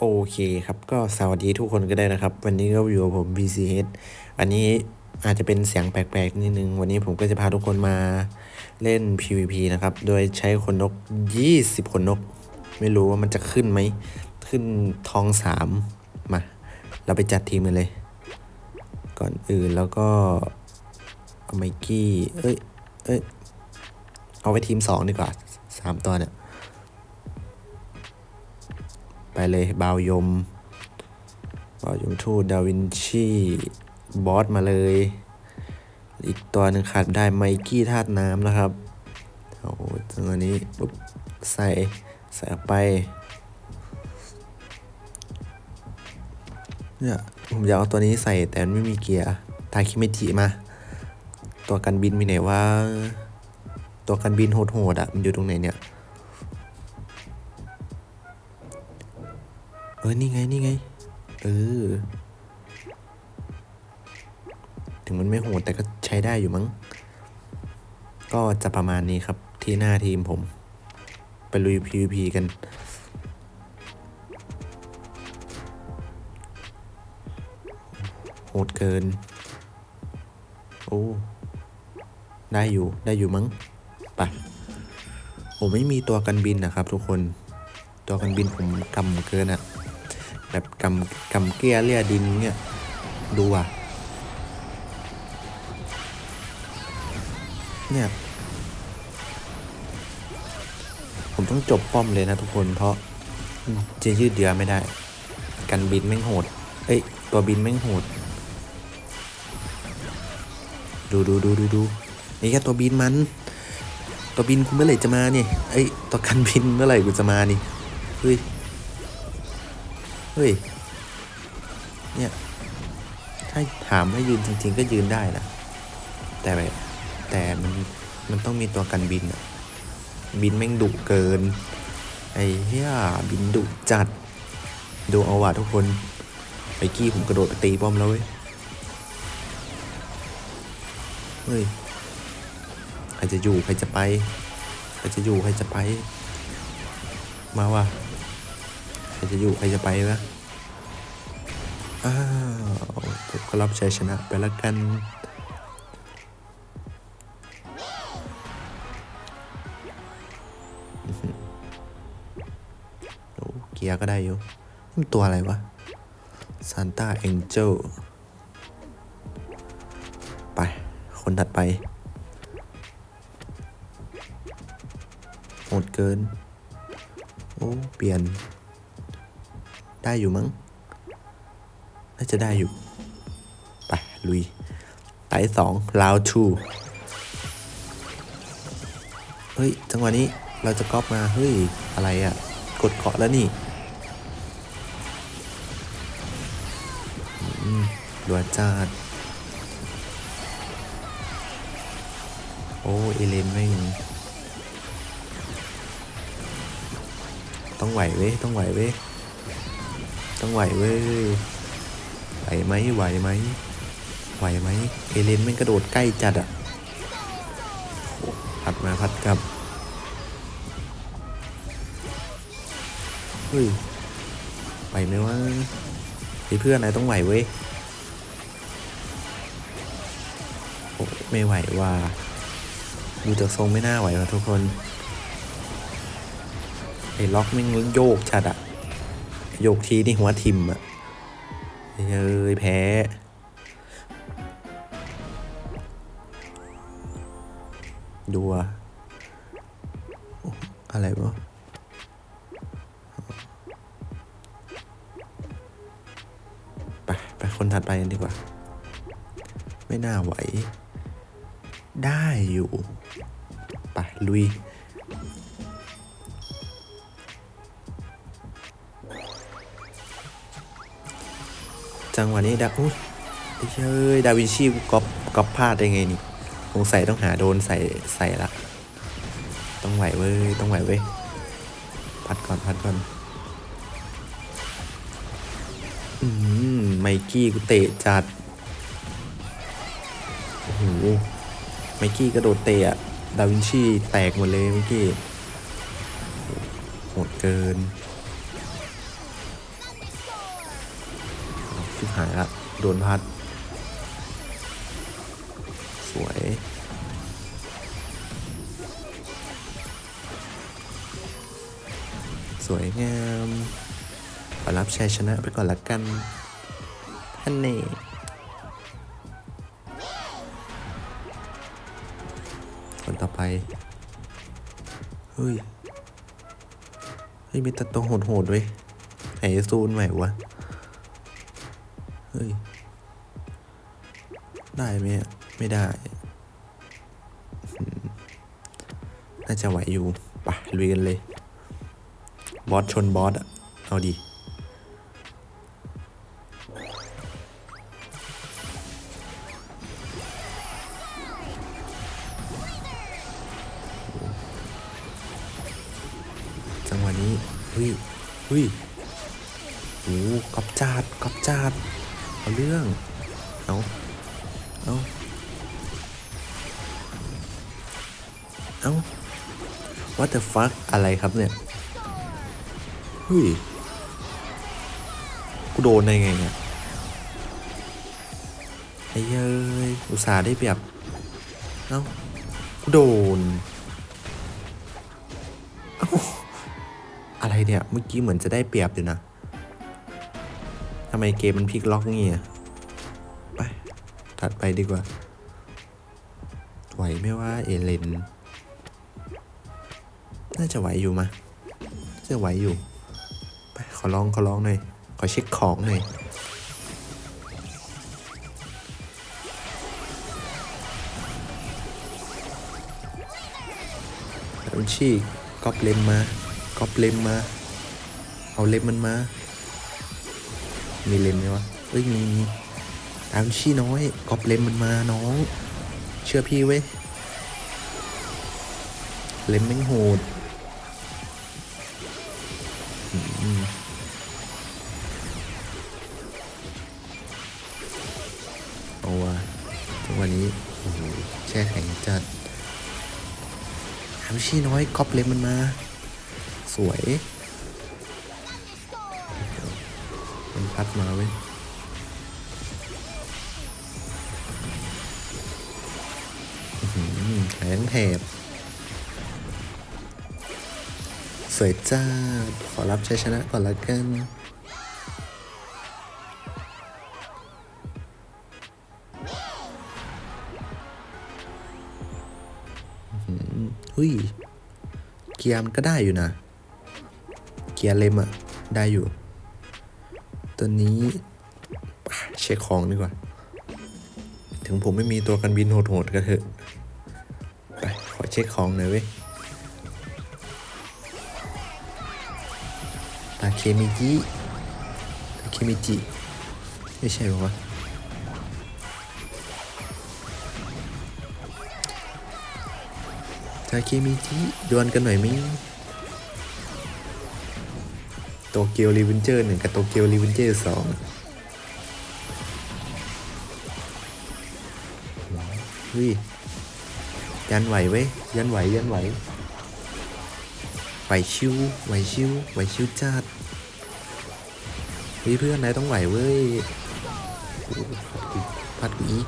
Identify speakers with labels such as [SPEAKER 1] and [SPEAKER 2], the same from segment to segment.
[SPEAKER 1] โอเคครับก็สวัสดีทุกคนก็ได้นะครับ วันนี้ก็อยู่กับผม BCH อันนี้อาจจะเป็นเสียงแปลกๆนิดนึง วันนี้ผมก็จะพาทุกคนมาเล่น PVP นะครับ โดยใช้คนนก 20 คนนก ไม่รู้ว่ามันจะขึ้นไหม ขึ้นทองสามมา เราไปจัดทีมกันเลย ก่อนอื่นแล้วก็เอาไมกี้ เอ้ย เอ้ย เอาไว้ทีมสองดีกว่าสามตัวเนี่ย ไปเลยบาวยมบาวยมทูดาวินชีบอสมาเลย อีกตัวหนึ่งขาดได้ไมกี้ธาตุน้ำนะครับโอ้โหตัวนี้ปุ๊บใส่ใส่ไปเนี่ยผมอยากเอาตัวนี้ใส่แต่มันไม่มีเกียร์ทาคิเมจิมา ตัวกันบินมีไหนว่า ตัวกันบินโหดๆอะมันอยู่ตรงไหนเนี่ย ออนี่ไงนี่ไงเออถึงมันไม่โหดแต่ก็ใช้ได้อยู่มั้ง ก็จะประมาณนี้ครับที่หน้าทีมผม ไปลุย PVP กัน โหดเกิน โอ้ ได้อยู่ได้อยู่มั้งไปผมไม่มีตัวกันบินนะครับทุกคน ตัวกันบินผมกำเกินอะ แบบกำกำเกลี้ยเลี่ยดินเนี่ยดูอะเนี่ยผมต้องจบป้อมเลยนะทุกคนเพราะจะยืดเยื้อไม่ได้ กันบินแม่งโหด เอ้ย ตัวบินแม่งโหด ดูดูดูดูดูนี่แค่ตัวบินมัน ตัวบินคุณเมื่อไหร่จะมาเนี่ย เอ้ย ตัวกันบินเมื่อไหร่กูจะมานี่เฮ้ย เฮ้ย เนี่ย ถ้าถามให้ยืนจริง ๆ ก็ยืนได้นะ แต่แต่มันมันต้องมีตัวกันบินอะบินแม่งดุเกิน ไอ้เหี้ยบินดุจัด ดูเอาว่ะทุกคนไอ้กี้ผมกระโดดไปตีป้อมแล้วเว้ย เฮ้ย ใครจะอยู่ใครจะไป ใครจะอยู่ใครจะไป มาว่ะ จะอยู่ใครจะไปวะอ้าวผมก็รับชัยชนะไปแล้วกันโอ้เกียร์ก็ได้อยู่มันตัวอะไรวะซานต้าแองเจลไป คนถัดไปโหดเกิน โอ้ เปลี่ยน ได้อยู่มั้ง น่าจะได้อยู่ ไป ลุย ไต่สองลาวทูเฮ้ย จังหวะนี้เราจะก๊อปมา เฮ้ย อะไรอะ่ะ กดเกาะแล้วนี่อืมดวจาดโอ้ เอเลนไม่งต้องไหวเว้ย ต้องไหวเว้ย ต้องไหวเว้ย ไหวไหมไหวไหมไหวไหมเอเลนแม่กระโดดใกล้จัดอะพัดมาพัดกลับ เฮ้ย ไหวไหมวะไอเพื่อนนายต้องไหวเว้ยโอ้ไม่ไหวว่าดูจากทรงไม่น่าไหวว่ะทุกคน ไอ้ล็อกแม่งโยกชัดอะ โยกทีนี่หัวทิมอะเฮ้ยแพ้ ดูอะโอ้อะไรวะไป ไปคนถัดไปกันดีกว่า ไม่น่าไหว ได้อยู่ ไป ลุย จังหวะนี้ดาอุ้ยเฮ้ยดาวินชีก๊อปก๊อปพลาดได้ไงนี่สงสัยต้องหาโดนใส่ใส่ละ ต้องไหวเว้ย ต้องไหวเว้ย พัดก่อนพัดก่อนอืมไมกี้กูเตะจัด โอ้โห ไมกี้กระโดดเตะอะดาวินชีแตกหมดเลยเมื่อกี้โหดเกิน ชิบหายละ โดนพัด สวย สวยงามขอรับชัยชนะไปก่อนละกันท่านเน่คนต่อไป เฮ้ย เฮ้ย มีแตตัวโหดๆเว้ยไหนซูนใหม่วะ เฮ้ย ได้ไหมไม่ได้ น่าจะไหวอยู่ไปะลุยกันเลย บอสชนบอสอะเอาดีจังหวะนี้เฮ้ยเฮ้ยโอ้กอบจาดกอบจาด เอาเรื่อง เอาเอาเอา what the fuck อะไรครับเนี่ยเฮ้ยกูโดนได้ไงเนี่ยไอ้เย้ยอุตส่าห์ได้เปรียบเอ้ากูโดนออะไรเนี่ย เมื่อกี้เหมือนจะได้เปรียบอยู่นะำไมเกมมันพลิกล็อกงี้อะไป ถัดไปดีกว่า ไหวไหม่ว่าเอเลน น่าจะไหวอยู่มะจะไหวอยู่ ไป ขอลองขอลองหน่อย ขอเช็คของหน่อยอาชีก๊อปเลมมาก๊อปเลมมา เอาเลมมันมา มีเลมไหมวะเอ้ยมีมีเอาชีน้อยกอปเลมมันมาน้อง เชื่อพี่เว้ยเลมแม่งโหดเอาวะจังหวะนี้โอ้โหแช่แข็งจัดหามชี่น้อยกอปเลมมันมา สวย มันพัดมาเว้ยแขนแถบสวยจ้า ขอรับชัยชนะก่อนละกันเฮ้ย เกียร์มันก็ได้อยู่นะ เกียร์เลมอะได้อยู่ ตัวนี้เช็คของดีกว่า ถึงผมไม่มีตัวกันบินโหดๆก็เถอะ ไปขอเช็คของหน่อยเว้ยตาเคมิจิตาเคมิจิ ไม่ใช่หรอวะทาเคมิจิดวลกันหน่อยไหม โตเกียวรีเวนเจอร์หนึ่งกับโตเกียวรีเวนเจอร์สองเฮ้ยยันไหวเว้ยยันไหวยันไหวไหวชิวไหวชิวไหวชิวจัดเฮ้ยเพื่อนนายต้องไหวเว้ยพัดกูพัดกูอี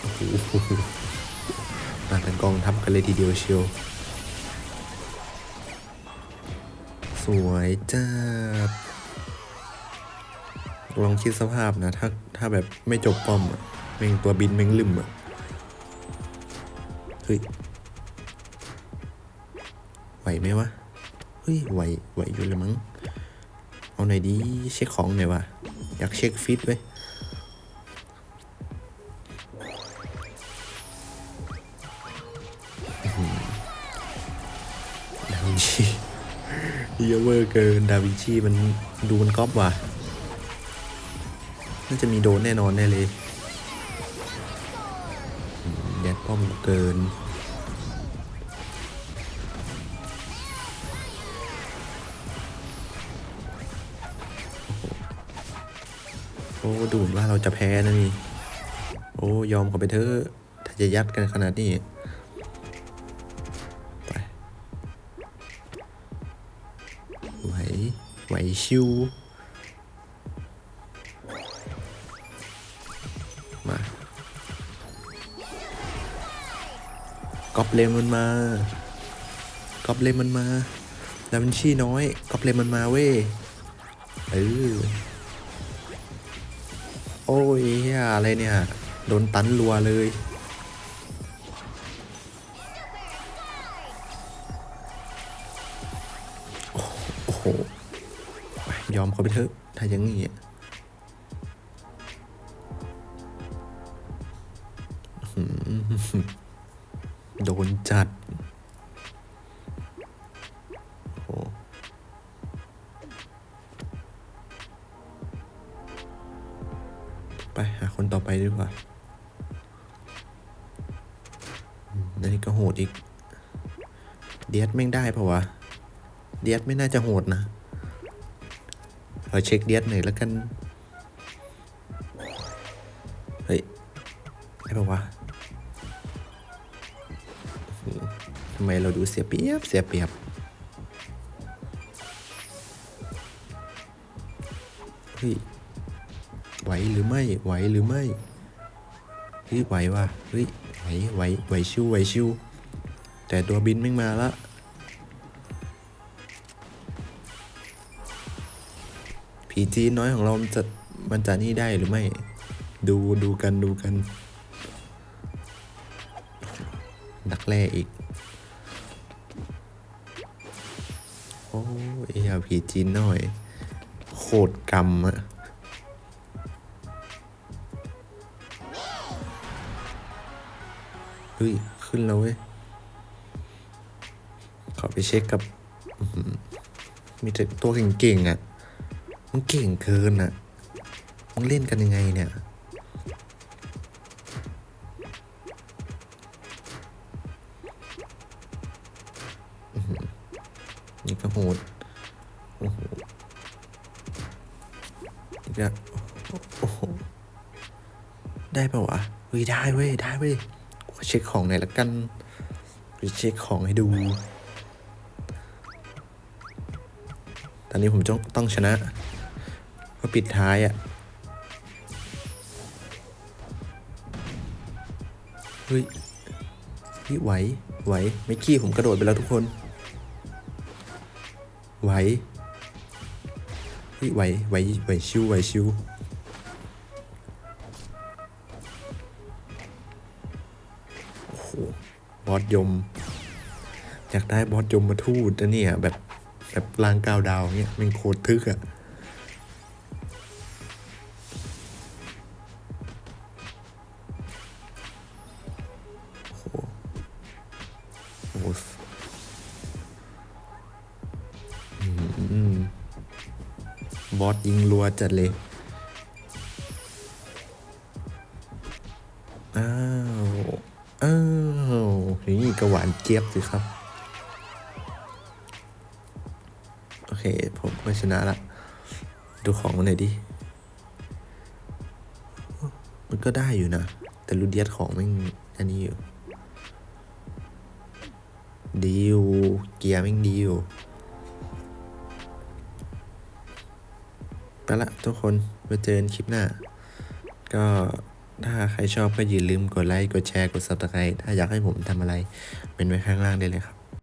[SPEAKER 1] โอ้โห มาเป็นกองทัพกันเลยทีเดียวเชียว สวยจ้าลองคิดสภาพนะ ถ้าถ้าแบบไม่จบป้อมอะแม่งตัวบินแม่งลืมอะเฮ้ย ไหวไหมวะ เฮ้ย ไหว ไหวอยู่เลยมั้ง เอาไหนดี เช็คของหน่อยวะ อยากเช็คฟิตไว้ ยอะเวอร์เกิน ดาวินชีมันดูมันก๊อปว่ะ น่าจะมีโดนแน่นอนแน่เลยอืมยัดป้อมเกินโอ้โหโอ้ดูเหมือนว่าเราจะแพ้นะนี่ โอ้ยอมเขาไปเถอะ ถ้าจะยัดกันขนาดนี้ ไหวชิว มากอบเลมมันมากอบเลมมันมาดาวินชีน้อยกอบเลมมันมาเว้ยเออโอ้ยเหี้ยอะไรเนี่ย โดนตันรัวเลยโอ้โห ยอมเขาไปเถอะถ้าอยังงี้โดนจัดโหไปหาคนต่อไปดีกว่านั่นี้ก็โหดอีก เดียดแม่งได้ปะวะ เดียดไม่น่าจะโหดนะ เราเช็คเดียดหน่อยแล้วกัน เฮ้ยได้ปะวะทำไมเราดูเสียเปรียบ เสียเปรียบ เฮ้ย ไหวหรือไม่ ไหวหรือไม่เฮ้ยไหวว่ะเฮ้ยไหวไหวไหวชิวไหวชิวแต่ตัวบินไม่มาละ ผีจีนน้อยของเรามันจะมันจะนี่ได้หรือไม่ ดูดูกันดูกัน ดักแร่อีก โอ้ยอาผีจีนหน่อย โคตรกรรมอะเฮ้ย ขึ้นแล้วเว้ย ขอไปเช็คกับ มีแต่ตัวเก่งๆอะ มันเก่งเกินอะมึงเล่นกันยังไงเนี่ยนี่ก็โหดโอ้โหอีกแล้วโอ้โห ได้ปะวะเฮ้ยได้เว้ย ได้เว้ยขอเช็คของหน่อยละกันไปเช็คของให้ดู ตอนนี้ผมต้องต้องชนะ ปิดท้ายอะ่ะเฮ้ยพี่ไหว ไหว ไม่ขี้ผมกระโดดไปแล้วทุกคน ไหวเฮ้ยไหว ไหว ไหวชิว ไหวชิวโอ้โหบอสยม อยากได้บอสยมมาทูดนะเนี่ยแบบแบบลางกาวดาวเงี้ยมันโคตรทึกอะ บอสยิงรัวจัดเลยอ้าวอ้าวนี่ก็หวานเจี๊ยบสิครับ โอเค ผมก็ชนะละ ดูของมันหน่อยดิ มันก็ได้อยู่นะ แต่รูเดียสของม่งอันนี้อยู่ ดีอยู่ เกียร์ม่งดีอยู่ ไปละทุกคนมาเจอกันคลิปหน้า ก็ถ้าใครชอบก็อย่าลืมกดไลค์ กดแชร์ กด subscribe ถ้าอยากให้ผมทำอะไร เป็นไว้ข้างล่างได้เลยครับ